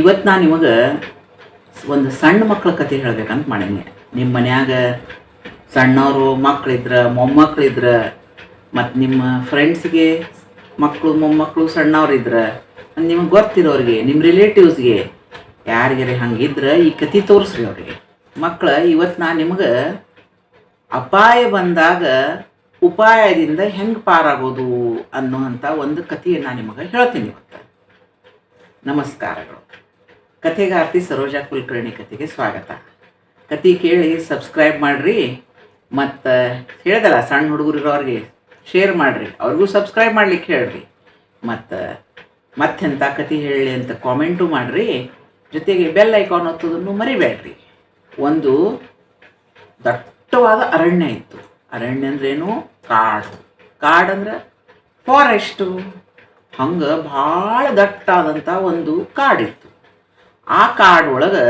ಇವತ್ತು ನಾನು ನಿಮಗೆ ಒಂದು ಸಣ್ಣ ಮಕ್ಕಳ ಕತೆ ಹೇಳ್ಬೇಕಂತ ಮಾಡೀನಿ. ನಿಮ್ಮ ಮನ್ಯಾಗ ಸಣ್ಣವರು ಮಕ್ಕಳಿದ್ರೆ ಮೊಮ್ಮಕ್ಕಳಿದ್ರೆ ಮತ್ತು ನಿಮ್ಮ ಫ್ರೆಂಡ್ಸ್ಗೆ ಮಕ್ಕಳು ಮೊಮ್ಮಕ್ಕಳು ಸಣ್ಣವ್ರಿದ್ರ, ನಿಮಗೆ ಗೊತ್ತಿರೋರಿಗೆ ನಿಮ್ಮ ರಿಲೇಟಿವ್ಸ್ಗೆ ಯಾರಿಗೆ ಹಂಗಿದ್ರೆ ಈ ಕತೆ ತೋರಿಸ್ರಿ ಅವ್ರಿಗೆ. ಮಕ್ಕಳ ಇವತ್ತು ನಾನು ನಿಮಗೆ ಅಪಾಯ ಬಂದಾಗ ಉಪಾಯದಿಂದ ಹೆಂಗೆ ಪಾರಾಗೋದು ಅನ್ನುವಂಥ ಒಂದು ಕಥೆಯನ್ನು ನಾನು ನಿಮಗೆ ಹೇಳ್ತೀನಿ ಇವತ್ತು. ನಮಸ್ಕಾರಗಳು. ಕಥೆಗಾರ್ತಿ ಸರೋಜಾ ಕುಲಕರ್ಣಿ ಕಥೆಗೆ ಸ್ವಾಗತ. ಕತೆ ಕೇಳಿ ಸಬ್ಸ್ಕ್ರೈಬ್ ಮಾಡಿರಿ, ಮತ್ತು ಹೇಳ್ದಲ್ಲ ಸಣ್ಣ ಹುಡುಗರಿರೋರಿಗೆ ಶೇರ್ ಮಾಡಿರಿ, ಅವ್ರಿಗೂ ಸಬ್ಸ್ಕ್ರೈಬ್ ಮಾಡ್ಲಿಕ್ಕೆ ಹೇಳ್ರಿ. ಮತ್ತು ಮತ್ತೆಂಥ ಕತೆ ಹೇಳಿ ಅಂತ ಕಾಮೆಂಟು ಮಾಡಿರಿ, ಜೊತೆಗೆ ಬೆಲ್ ಐಕಾನ್ ಒತ್ತೋದನ್ನು ಮರಿಬೇಡ್ರಿ. ಒಂದು ದಟ್ಟವಾದ ಅರಣ್ಯ ಇತ್ತು. ಅರಣ್ಯ ಅಂದ್ರೇನು ಕಾಡು. ಕಾಡು ಅಂದ್ರೆ ಫಾರೆಸ್ಟು ಹಂಗೆ ಭಾಳ ದಟ್ಟಾದಂಥ ಒಂದು ಕಾಡಿತ್ತು. ಆ ಕಾಡೊಳಗೆ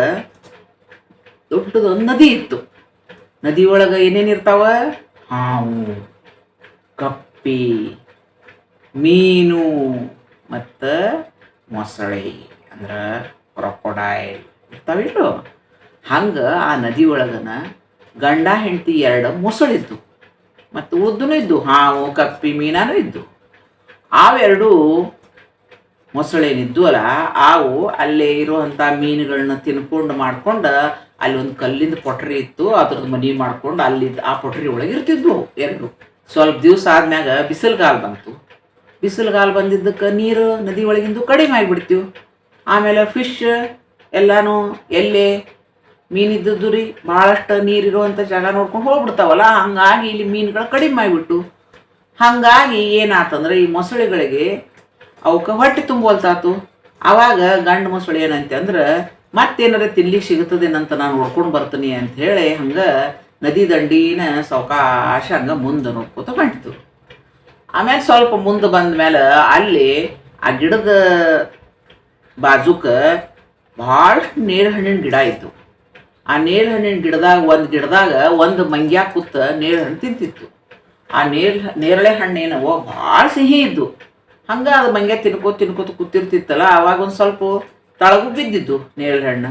ದೊಡ್ಡದೊಂದು ನದಿ ಇತ್ತು. ನದಿ ಒಳಗೆ ಏನೇನು ಇರ್ತಾವ? ಹಾವು, ಕಪ್ಪಿ, ಮೀನು ಮತ್ತು ಮೊಸಳೆ ಅಂದ್ರೆ ಕ್ರೊಕೊಡೈಲ್ ಇರ್ತಾವಿಲ್ಲು ಹಂಗೆ ಆ ನದಿ ಒಳಗನ ಗಂಡ ಹೆಂಡತಿ ಎರಡು ಮೊಸಳಿದ್ದು. ಮತ್ತು ಉದ್ದನೂ ಇದ್ದು, ಹಾವು, ಕಪ್ಪಿ, ಮೀನಾನು ಇದ್ದು. ಅವೆರಡು ಮೊಸಳೇನಿದ್ದು ಅಲ್ಲ ಅವು ಅಲ್ಲೇ ಇರುವಂಥ ಮೀನುಗಳನ್ನ ತಿನ್ಕೊಂಡು ಮಾಡ್ಕೊಂಡು ಅಲ್ಲಿ ಒಂದು ಕಲ್ಲಿಂದ ಪೊಟ್ರಿ ಇತ್ತು ಅದ್ರದ್ದು ಮನೆ ಮಾಡ್ಕೊಂಡು ಅಲ್ಲಿ ಆ ಪೊಟ್ರಿ ಒಳಗೆ ಇರ್ತಿದ್ವು ಎರಡು. ಸ್ವಲ್ಪ ದಿವಸ ಆದ್ಮ್ಯಾಗ ಬಿಸಿಲುಗಾಲ ಬಂತು. ಬಿಸಿಲುಗಾಲ ಬಂದಿದ್ದಕ್ಕೆ ನೀರು ನದಿ ಒಳಗಿಂದು ಕಡಿಮೆ ಆಗಿಬಿಡ್ತೀವಿ. ಆಮೇಲೆ ಫಿಶ್ ಎಲ್ಲಾನು ಎಲ್ಲೇ ಮೀನಿದ್ದದ್ದು ರೀ ಭಾಳಷ್ಟು ನೀರಿರುವಂಥ ಜಾಗ ನೋಡ್ಕೊಂಡು ಹೋಗ್ಬಿಡ್ತಾವಲ್ಲ, ಹಂಗಾಗಿ ಇಲ್ಲಿ ಮೀನುಗಳು ಕಡಿಮೆ ಆಗಿಬಿಟ್ಟು. ಹಾಗಾಗಿ ಏನಾತಂದ್ರೆ ಈ ಮೊಸಳೆಗಳಿಗೆ ಅವಕ್ಕೆ ಹೊಟ್ಟೆ ತುಂಬುವಲ್ತಾತು ಆವಾಗ ಗಂಡು ಮೊಸಳೆ ಏನಂತೆ ಅಂದ್ರೆ, ಮತ್ತೇನಾರ ತಿನ್ಲಿಕ್ಕೆ ಸಿಗುತ್ತದೇನಂತ ನಾನು ನೋಡ್ಕೊಂಡು ಬರ್ತೀನಿ ಅಂತ ಹೇಳಿ ಹಂಗೆ ನದಿ ದಂಡಿನ ಸಾವಕಾಶ ಹಂಗೆ ಮುಂದೆ ನೋಡ್ಕೋತ ಹೊಂಟಿತು. ಆಮೇಲೆ ಸ್ವಲ್ಪ ಮುಂದೆ ಬಂದ ಮೇಲೆ ಅಲ್ಲಿ ಆ ಗಿಡದ ಬಾಜುಕ ಭಾಳಷ್ಟು ನೇರ ಹಣ್ಣಿನ ಗಿಡ ಇತ್ತು. ಆ ನೇರ ಹಣ್ಣಿನ ಗಿಡದಾಗ, ಒಂದು ಗಿಡದಾಗ ಒಂದು ಮಂಗ್ಯಾ ಕೂತ ನೇರ ಹಣ್ಣು ತಿಂತಿತ್ತು. ಆ ನೇರ, ನೇರಳೆ ಹಣ್ಣೇನವೋ ಭಾಳ ಸಿಹಿ ಇದ್ದು. ಹಂಗೆ ಅದು ಮಂಗ್ಯ ತಿನ್ಕೋತ ತಿನ್ಕೋತ ಕೂತಿರ್ತಿತ್ತಲ್ಲ ಆವಾಗ ಒಂದು ಸ್ವಲ್ಪ ತಳಗು ಬಿದ್ದಿದ್ದು ನೇರಳೆ ಹಣ್ಣು.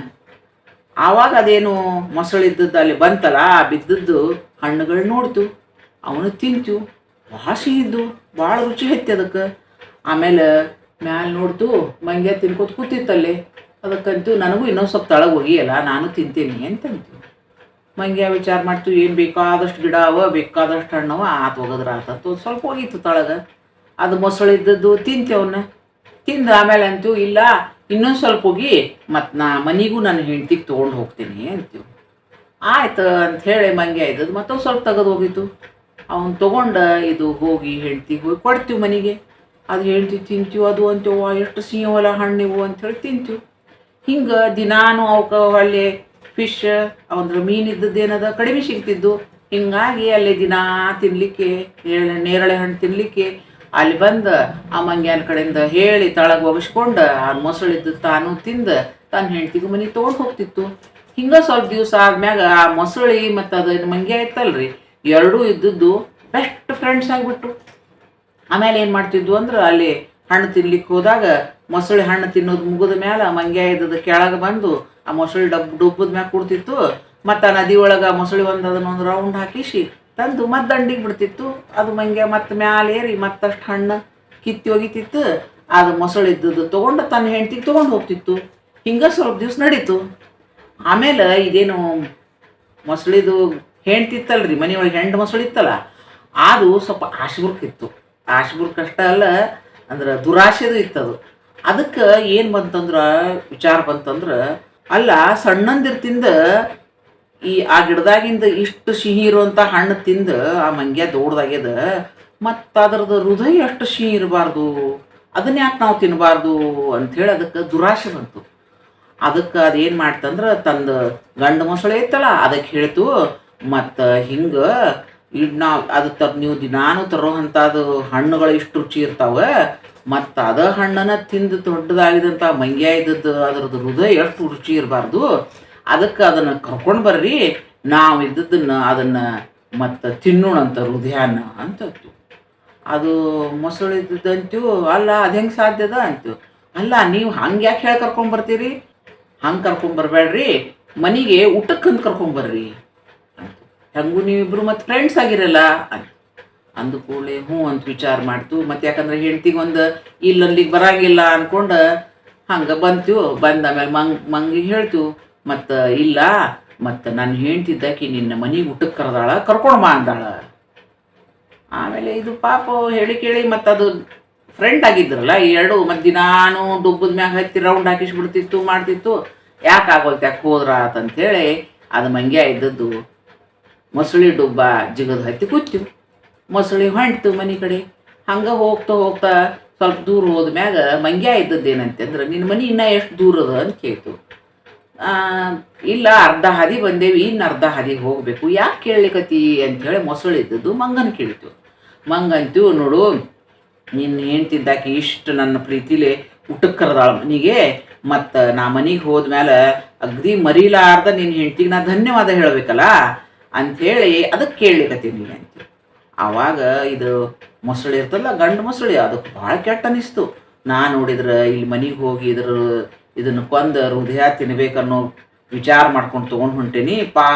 ಆವಾಗ ಅದೇನು ಮೊಸಳಿದ್ದದ್ದು ಅಲ್ಲಿ ಬಂತಲ್ಲ, ಆ ಬಿದ್ದದ್ದು ಹಣ್ಣುಗಳು ನೋಡ್ತು. ಅವನು ತಿಂತು, ಭಾಳ ಸಿಹಿದ್ದು ಭಾಳ ರುಚಿ ಹೆತ್ತಿ ಅದಕ್ಕೆ. ಆಮೇಲೆ ಮ್ಯಾಲೆ ನೋಡ್ತು, ಮಂಗ್ಯ ತಿನ್ಕೋತ ಕೂತಿತ್ತಲ್ಲಿ ಅದಕ್ಕಂತೂ ನನಗೂ ಇನ್ನೊಂದು ಸ್ವಲ್ಪ ತಳಗೆ ಹೋಗಿಯಲ್ಲ ನಾನು ತಿಂತೀನಿ ಅಂತಂತು. ಮಂಗ್ಯ ವಿಚಾರ ಮಾಡ್ತು, ಏನು ಬೇಕಾದಷ್ಟು ಗಿಡ ಅವ, ಬೇಕಾದಷ್ಟು ಹಣ್ಣವ, ಆತ ಒಗದ್ರ ಆತತ್ತು ಸ್ವಲ್ಪ ಹೋಗಿತ್ತು ತಳಗೆ. ಅದು ಮೊಸಳಿದ್ದದ್ದು ತಿಂತೇವನ್ನ ತಿಂದು ಆಮೇಲೆ ಅಂತೂ ಇಲ್ಲ, ಇನ್ನೊಂದು ಸ್ವಲ್ಪ ಹೋಗಿ ಮತ್ತು ನಾ ಮನೆಗೂ ನನ್ನ ಹೆಂಡ್ತಿಗೆ ತೊಗೊಂಡು ಹೋಗ್ತೀನಿ ಅಂತೀವಿ ಆಯ್ತು ಅಂತ ಹೇಳಿ ಮಂಗೆ ಆಯ್ತದ, ಮತ್ತೊಂದು ಸ್ವಲ್ಪ ತೆಗೆದು ಹೋಗಿತ್ತು. ಅವನು ತೊಗೊಂಡು ಇದು ಹೋಗಿ ಹೆಂಡ್ತಿಗೆ ಹೋಗಿ ಕೊಡ್ತೀವಿ ಮನೆಗೆ. ಅದು ಹೆಂಡ್ತಿ ತಿಂತೀವಿ ಅದು ಅಂತೀವ ಎಷ್ಟು ಸಿಹಿವಲ್ಲ ಹಣ್ಣಿವು ಅಂಥೇಳಿ ತಿಂತೀವಿ ಹಿಂಗೆ ದಿನಾನು ಅವಕ್ಕೆ ಹೊಳ್ಳಿ ಫಿಶ್ ಅಂದ್ರೆ ಮೀನಿದ್ದದ್ದು ಏನದ, ಕಡಿಮೆ ಸಿಗ್ತಿದ್ದು. ಹಿಂಗಾಗಿ ಅಲ್ಲಿ ದಿನಾ ತಿನ್ನಲಿಕ್ಕೆ ನೇರಳೆ ಹಣ್ಣು ತಿನ್ನಲಿಕ್ಕೆ ಅಲ್ಲಿ ಬಂದು ಆ ಮಂಗ್ಯಾನ ಕಡೆಯಿಂದ ಹೇಳಿ ತಳಗೆ ಒಗಸ್ಕೊಂಡು ಆ ಮೊಸಳಿದ್ದು ತಾನು ತಿಂದು ತನ್ನ ಹೆಂಡ್ತಿಗೂ ಮನೆ ತೊಗೊಂಡು ಹೋಗ್ತಿತ್ತು. ಹಿಂಗೆ ಸ್ವಲ್ಪ ದಿವಸ ಆದ್ಮ್ಯಾಗ ಆ ಮೊಸಳಿ ಮತ್ತು ಅದು ಮಂಗ್ಯ ಇತ್ತಲ್ರಿ, ಎರಡೂ ಇದ್ದದ್ದು ಬೆಸ್ಟ್ ಫ್ರೆಂಡ್ಸ್ ಆಗಿಬಿಟ್ರು. ಆಮೇಲೆ ಏನು ಮಾಡ್ತಿದ್ವು ಅಂದ್ರೆ ಅಲ್ಲಿ ಹಣ್ಣು ತಿನ್ಲಿಕ್ಕೆ ಹೋದಾಗ ಮೊಸಳೆ ಹಣ್ಣು ತಿನ್ನೋದು ಮುಗಿದ ಮೇಲೆ ಮಂಗ್ಯ ಇದ್ದದ ಕೆಳಗೆ ಬಂದು ಆ ಮೊಸಳೆ ಡಬ್, ಡುಬ್ಬದ ಮ್ಯಾಗ ಕೊಡ್ತಿತ್ತು. ಮತ್ತು ಆ ನದಿ ಒಳಗೆ ಮೊಸಳಿ ಒಂದು ಅದನ್ನೊಂದು ರೌಂಡ್ ಹಾಕಿಸಿ ತಂದು ಮತ್ತೆ ದಂಡಿಗೆ ಬಿಡ್ತಿತ್ತು. ಅದು ಮಂಗೆ ಮತ್ತೆ ಮ್ಯಾಲೆ ಏರಿ ಮತ್ತಷ್ಟು ಹಣ್ಣು ಕಿತ್ತಿ ಒಗಿತಿತ್ತು ಅದು ಮೊಸಳೆ ಇದ್ದದ್ದು ತೊಗೊಂಡು ತನ್ನ ಹೆಂಡ್ತಿಗೆ ತೊಗೊಂಡು ಹೋಗ್ತಿತ್ತು. ಹಿಂಗೆ ಸ್ವಲ್ಪ ದಿವ್ಸ ನಡೀತು. ಆಮೇಲೆ ಇದೇನು ಮೊಸಳಿದು ಹೆಣ್ತಿತ್ತಲ್ರಿ ಮನೆಯೊಳಗೆ ಹೆಣ್ಣು ಮೊಸಳು ಇತ್ತಲ್ಲ, ಅದು ಸ್ವಲ್ಪ ಆಶ್ಬುರ್ಕಿತ್ತು. ಆಶ್ಬುರ್ಕ್ ಅಷ್ಟ ಅಲ್ಲ, ಅಂದ್ರೆ ದುರಾಶೆದು ಇತ್ತದು. ಅದಕ್ಕೆ ಏನು ಬಂತಂದ್ರೆ, ವಿಚಾರ ಬಂತಂದ್ರೆ, ಅಲ್ಲ ಸಣ್ಣಂದಿರ್ತಿಂದ ಈ ಆ ಗಿಡದಾಗಿಂದ ಇಷ್ಟು ಸಿಹಿ ಇರುವಂಥ ಹಣ್ಣು ತಿಂದು ಆ ಮಂಗ್ಯ ದೊಡ್ಡದಾಗ್ಯದ. ಮತ್ತು ಅದರದ್ದು ಹೃದಯ ಎಷ್ಟು ಸಿಹಿ ಇರಬಾರ್ದು. ಅದನ್ನ ಯಾಕೆ ನಾವು ತಿನ್ನಬಾರ್ದು ಅಂಥೇಳಿ ಅದಕ್ಕೆ ದುರಾಶೆ ಬಂತು. ಅದಕ್ಕೆ ಅದೇನು ಮಾಡ್ತಂದ್ರೆ ತಂದು ಗಂಡು ಮೊಸಳೆ ಇತ್ತಲ್ಲ ಅದಕ್ಕೆ ಹೇಳ್ತು, ಮತ್ತು ಹಿಂಗೆ ಇಡ್ ನಾವು ಅದು ತ ನೀವು ದಿನಾನು ತರೋ ಅಂಥದ್ದು ಹಣ್ಣುಗಳು ಇಷ್ಟು ರುಚಿ ಇರ್ತಾವೆ. ಮತ್ತು ಅದ ಹಣ್ಣನ್ನ ತಿಂದು ದೊಡ್ಡದಾಗಿದಂಥ ಮಂಗ್ಯ ಇದ್ದದ್ದು ಅದರದ್ದು ಹೃದಯ ಎಷ್ಟು ರುಚಿ ಇರಬಾರ್ದು. ಅದಕ್ಕೆ ಅದನ್ನು ಕರ್ಕೊಂಡು ಬರ್ರಿ, ನಾವು ಇದ್ದದ್ದನ್ನು ಅದನ್ನು ಮತ್ತು ತಿನ್ನೋಣಂತ ಹೃದಯನ ಅಂತದ್ದು. ಅದು ಮೊಸಳು ಇದ್ದದ್ದಂತು ಅಲ್ಲ, ಅದು ಹೆಂಗೆ ಸಾಧ್ಯದ ಅಂತು. ಅಲ್ಲ, ನೀವು ಹಂಗೆ ಯಾಕೆ ಹೇಳಿ ಕರ್ಕೊಂಬರ್ತೀರಿ ಹಂಗೆ ಕರ್ಕೊಂಬರ್ಬೇಡ್ರಿ ಮನೆಗೆ ಊಟಕ್ಕಂತ ಕರ್ಕೊಂಬರ್ರಿ ಅಂತ. ಹೆಂಗೂ ನೀವಿಬ್ರು ಮತ್ತು ಫ್ರೆಂಡ್ಸ್ ಆಗಿರಲ್ಲ ಅಂತ. ಅಂದ ಕೂಡಲೇ ಹ್ಞೂ ಅಂತ ವಿಚಾರ ಮಾಡ್ತು. ಮತ್ತು ಯಾಕಂದ್ರೆ ಹೆಂಡ್ತಿಗೆ ಒಂದು ಇಲ್ಲಿ ಅಲ್ಲಿಗೆ ಬರಂಗಿಲ್ಲ ಅಂದ್ಕೊಂಡು ಹಂಗೆ ಬಂತು. ಬಂದ ಆಮೇಲೆ ಮಂಗ್, ಮಂಗಿಗೆ ಹೇಳ್ತು. ಮತ್ತು ಇಲ್ಲ, ಮತ್ತು ನಾನು ಹೇಳ್ತಿದ್ದಾಕಿ ನಿನ್ನ ಮನೆಗೆ ಊಟಕ್ಕೆ ಕರೆದಾಳ, ಕರ್ಕೊಂಡು ಬಾ ಅಂದಾಳ. ಆಮೇಲೆ ಇದು ಪಾಪ ಹೇಳಿ ಕೇಳಿ ಮತ್ತು ಅದು ಫ್ರೆಂಡ್ ಆಗಿದ್ರಲ್ಲ ಎರಡು ಮತ್ತು ದಿನಾನು ಡುಬ್ಬದ ಮ್ಯಾಗ ಹತ್ತಿ ರೌಂಡ್ ಹಾಕಿಸ್ಬಿಡ್ತಿತ್ತು, ಮಾಡ್ತಿತ್ತು. ಯಾಕೆ ಆಗೋಲ್ತು, ಯಾಕೆ ಹೋದ್ರ ಹೇಳಿ ಅದು ಮಂಗ್ಯ ಇದ್ದದ್ದು. ಮೊಸಳಿ ಡುಬ್ಬ ಜಿಗದ್ ಹತ್ತಿ ಕೂತು ಮೊಸಳಿ ಹೊಂಟ್ತು ಮನೆ ಕಡೆ. ಹಂಗೆ ಹೋಗ್ತಾ ಹೋಗ್ತಾ ಸ್ವಲ್ಪ ದೂರ ಹೋದ್ಮ್ಯಾಗ ಮಂಗ್ಯ ಇದ್ದದ್ದೇನಂತಂದ್ರೆ ನಿನ್ನ ಮನೆ ಇನ್ನೂ ಎಷ್ಟು ದೂರ ಅದ ಅಂತ ಕೇಳ್ತು. ಇಲ್ಲ, ಅರ್ಧ ಹಾದಿ ಬಂದೇವಿ ಇನ್ನು ಅರ್ಧ ಹಾದಿಗೆ ಹೋಗಬೇಕು. ಯಾಕೆ ಕೇಳಲಿಕ್ಕತಿ ಮೊಸಳೆ ಇದ್ದದ್ದು ಮಂಗನ ಕೇಳಿತು ಮಂಗಂತು ನೋಡು ನಿನ್ನ ಹೆಂಡ್ತಿದ್ದಾಕಿ ಇಷ್ಟು ನನ್ನ ಪ್ರೀತಿಲಿ ಊಟಕ್ಕೆ ಕರೆದಾಳ ಮನೆಗೆ. ಮತ್ತು ನಾ ಮನೆಗೆ ಹೋದ್ಮೇಲೆ ಅಗ್ದಿ ಮರೀಲಾರ್ದ ನಿನ್ನ ಹೆಂಡ್ತಿಗೆ ನಾ ಧನ್ಯವಾದ ಹೇಳಬೇಕಲ್ಲ? ಅಂಥೇಳಿ ಅದಕ್ಕೆ ನೀ ಅಂತ. ಆವಾಗ ಇದು ಮೊಸಳೆ ಇರ್ತಲ್ಲ, ಗಂಡು ಮೊಸಳೆ ಅದಕ್ಕೆ ಭಾಳ ಕೆಟ್ಟ ಅನಿಸ್ತು. ನಾ ನೋಡಿದ್ರೆ ಇಲ್ಲಿ ಮನೆಗೆ ಹೋಗಿ ಇದ್ರ ಇದನ್ನು ಕೊಂದ ಹೃದಯ ತಿನ್ಬೇಕನ್ನೋ ವಿಚಾರ ಮಾಡ್ಕೊಂಡು ತೊಗೊಂಡು ಹೊಂಟೀನಿ. ಪಾ,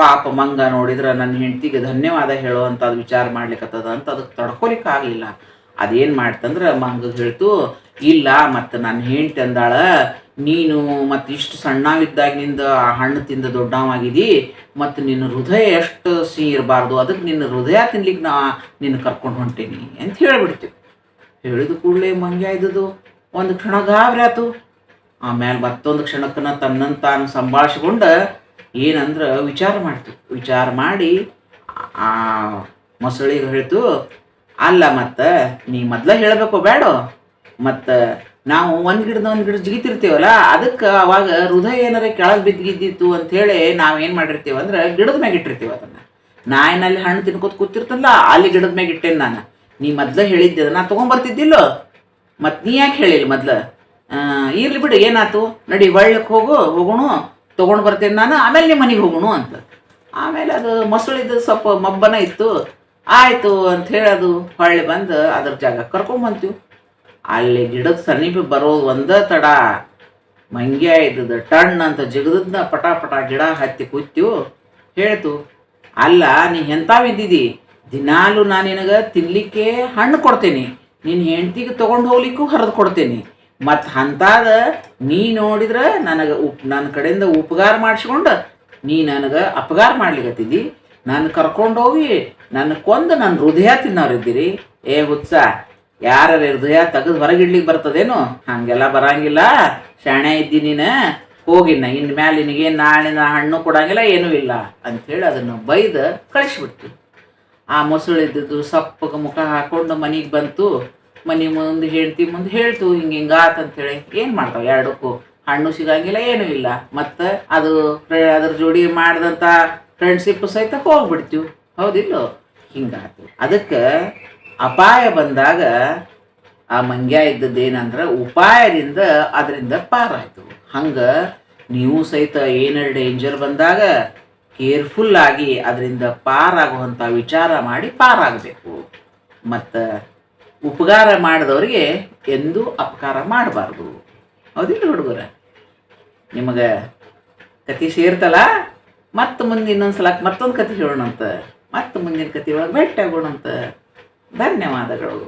ಪಾಪ ಮಂಗ ನೋಡಿದ್ರೆ ನನ್ನ ಹೆಂಡ್ತಿಗೆ ಧನ್ಯವಾದ ಹೇಳುವಂಥದ್ದು ವಿಚಾರ ಮಾಡ್ಲಿಕ್ಕತ್ತದ ಅಂತ ಅದಕ್ಕೆ ತಡ್ಕೊಲಿಕ್ಕಾಗಲಿಲ್ಲ. ಅದೇನು ಮಾಡ್ತಂದ್ರೆ ಮಂಗ ಹೇಳ್ತು, ಇಲ್ಲ, ಮತ್ತು ನನ್ನ ಹೆಂಡ್ತಿ ಅಂದಾಳ, ನೀನು ಮತ್ತು ಇಷ್ಟು ಸಣ್ಣವಿದ್ದಾಗಿನಿಂದ ಆ ಹಣ್ಣು ತಿಂದ ದೊಡ್ಡವಾಗಿದಿ, ಮತ್ತು ನಿನ್ನ ಹೃದಯ ಎಷ್ಟು ಸಿಹಿ ಇರಬಾರ್ದು ಅದಕ್ಕೆ ನಿನ್ನ ಹೃದಯ ತಿನ್ಲಿಕ್ಕೆ ನಾ ನಿನ್ನ ಕರ್ಕೊಂಡು ಹೊಂಟೀನಿ ಅಂತ ಹೇಳಿಬಿಡ್ತೀವಿ ಹೇಳಿದ ಕೂಡಲೇ ಮಂಗ್ಯ ಇದ್ದದು ಒಂದು ಕ್ಷಣ ಗಾಬರಿ ಆತು ಆಮೇಲೆ ಮತ್ತೊಂದು ಕ್ಷಣಕ್ಕನ ತನ್ನನ್ನು ತಾನು ಸಂಭಾಳಿಸ್ಕೊಂಡು ಏನಂದ್ರೆ ವಿಚಾರ ಮಾಡ್ತು. ವಿಚಾರ ಮಾಡಿ ಆ ಮೊಸಳಿಗೆ ಹೇಳ್ತು, ಅಲ್ಲ ಮತ್ತು, ನೀ ಮೊದ್ಲ ಹೇಳಬೇಕು ಬೇಡ ಮತ್ತು ನಾವು ಒಂದು ಗಿಡದ ಒಂದು ಗಿಡ ಜಿಗಿತಿರ್ತೀವಲ್ಲ, ಅದಕ್ಕೆ ಅವಾಗ ಹೃದಯ ಏನಾರ ಕೆಳಗೆ ಬಿದ್ದಿದ್ದಿತ್ತು ಅಂಥೇಳಿ ನಾವೇನು ಮಾಡಿರ್ತೀವಿ ಅಂದ್ರೆ ಗಿಡದ ಮ್ಯಾಗ ಇಟ್ಟಿರ್ತೀವಿ ಅದನ್ನು. ನಾಯಿನಲ್ಲಿ ಹಣ್ಣು ತಿನ್ಕೋತ ಕೂತಿರ್ತಲ್ಲ, ಅಲ್ಲಿ ಗಿಡದ ಮ್ಯಾಗ ಇಟ್ಟೇನೆ ನಾನು. ನೀ ಮೊದ್ಲ ಹೇಳಿದ್ದೆ ನಾ ತೊಗೊಂಬರ್ತಿದ್ದಿಲ್ಲೋ? ಮತ್ತು ನೀ ಯಾಕೆ ಹೇಳಿಲ್ಲ ಮೊದ್ಲು? ಇರ್ಲಿ ಬಿಡು, ಏನಾತು? ನಡಿ ಒಳ್ಳಕ್ಕೆ ಹೋಗು, ಹೋಗೋಣ, ತೊಗೊಂಡು ಬರ್ತೇನೆ ನಾನು, ಆಮೇಲೆ ನಿಮ್ಮ ಮನೆಗೆ ಹೋಗೋಣ ಅಂತ. ಆಮೇಲೆ ಅದು ಮೊಸಳಿದ್ದು ಸ್ವಲ್ಪ ಮಬ್ಬನ ಇತ್ತು. ಆಯಿತು ಅಂತ ಹೇಳಿ ಅದು ಹೊಳ್ಳಿ ಬಂದು ಅದ್ರ ಜಾಗ ಕರ್ಕೊಂಬಂತೀವಿ ಅಲ್ಲಿ ಗಿಡದ ಸಮೀಪ ಬರೋದು ಒಂದೇ ತಡ. ಮಂಗ್ಯ ಇದ್ದದ ಟಣ್ ಅಂತ ಜಿಗದನ್ನ ಪಟ ಪಟ ಗಿಡ ಹತ್ತಿ ಕೂತ್ಯು. ಹೇಳ್ತು, ಅಲ್ಲ, ನೀ ಎಂತಾವಿದ್ದಿದಿ ದಿನಾಲು ನಾನು ನಿನಗೆ ತಿನ್ನಲಿಕ್ಕೆ ಹಣ್ಣು ಕೊಡ್ತೇನೆ. ನಿನ್ನ ಹೆಂಡ್ತಿಗೆ ತೊಗೊಂಡು ಹೋಗ್ಲಿಕ್ಕೂ ಹರಿದು ಕೊಡ್ತೇನೆ. ಮತ್ತು ಹಂತಾದ ನೀ ನೋಡಿದ್ರೆ ನನಗೆ ಉಪ್ ನನ್ನ ಕಡೆಯಿಂದ ಉಪಕಾರ ಮಾಡಿಸ್ಕೊಂಡು ನೀ ನನಗೆ ಅಪಗಾರ ಮಾಡ್ಲಿಕ್ಕತ್ತಿದ್ದಿ ನಾನು ಕರ್ಕೊಂಡು ಹೋಗಿ ನನ್ನ ಕೊಂದು ನನ್ನ ಹೃದಯ ತಿನ್ನೋರಿದ್ದೀರಿ. ಏ ಹುತ್ಸ ಯಾರ ಹೃದಯ ತೆಗೆದು ಹೊರಗಿಡ್ಲಿಕ್ಕೆ ಬರ್ತದೇನು? ಹಂಗೆಲ್ಲ ಬರಂಗಿಲ್ಲ. ಶಾಣೆ ಇದ್ದಿ ನೀನು. ಹೋಗಿನ ಇನ್ನು ಮ್ಯಾಲೆ ನಿನಗೆ ನಾಳೆ ಹಣ್ಣು ಕೊಡಂಗಿಲ್ಲ, ಏನೂ ಇಲ್ಲ ಅಂಥೇಳಿ ಅದನ್ನು ಬೈದು ಕಳಿಸ್ಬಿಡ್ತು. ಆ ಮೊಸಳು ಇದ್ದದ್ದು ಸಪ್ಪಗೆ ಮುಖ ಹಾಕೊಂಡು ಮನೆಗೆ ಬಂತು. ಮನೆ ಮುಂದೆ ಹೇಳ್ತಿ ಮುಂದೆ ಹೇಳ್ತು, ಹಿಂಗೆ ಅಂತ ಹೇಳಿ ಏನು ಮಾಡ್ತಾವೆ ಎರಡಕ್ಕೂ? ಹಣ್ಣು ಸಿಗಂಗಿಲ್ಲ, ಏನೂ ಇಲ್ಲ. ಮತ್ತು ಅದು ಅದ್ರ ಜೋಡಿ ಮಾಡಿದಂತ ಫ್ರೆಂಡ್ಶಿಪ್ ಸಹಿತ ಹೋಗ್ಬಿಡ್ತೀವಿ. ಹೌದಿಲ್ಲೋ? ಹಿಂಗಾತು ಅದಕ್ಕೆ ಅಪಾಯ ಬಂದಾಗ ಆ ಮಂಗ್ಯ ಇದ್ದದ್ದೇನಂದ್ರೆ ಉಪಾಯದಿಂದ ಅದರಿಂದ ಪಾರಾಯ್ತು. ಹಂಗೆ ನೀವು ಸಹಿತ ಏನಾರು ಡೇಂಜರ್ ಬಂದಾಗ ಕೇರ್ಫುಲ್ ಆಗಿ ಅದರಿಂದ ಪಾರಾಗುವಂಥ ವಿಚಾರ ಮಾಡಿ ಪಾರಾಗಬೇಕು. ಮತ್ತು ಉಪಕಾರ ಮಾಡಿದವರಿಗೆ ಎಂದೂ ಅಪಕಾರ ಮಾಡಬಾರ್ದು. ಹೌದಿಲ್ಲ ಹುಡುಗರ? ನಿಮಗೆ ಕತೆ ಸೇರ್ತಲ್ಲ, ಮತ್ತೆ ಮುಂದೆ ಇನ್ನೊಂದು ಸಲ ಮತ್ತೊಂದು ಕತೆ ಹೇಳೋಣಂತ, ಮತ್ತೆ ಮುಂದಿನ ಕತೆ ಒಳಗೆ ಭೇಟಿ ಆಗೋಣಂತ. ಧನ್ಯವಾದಗಳು.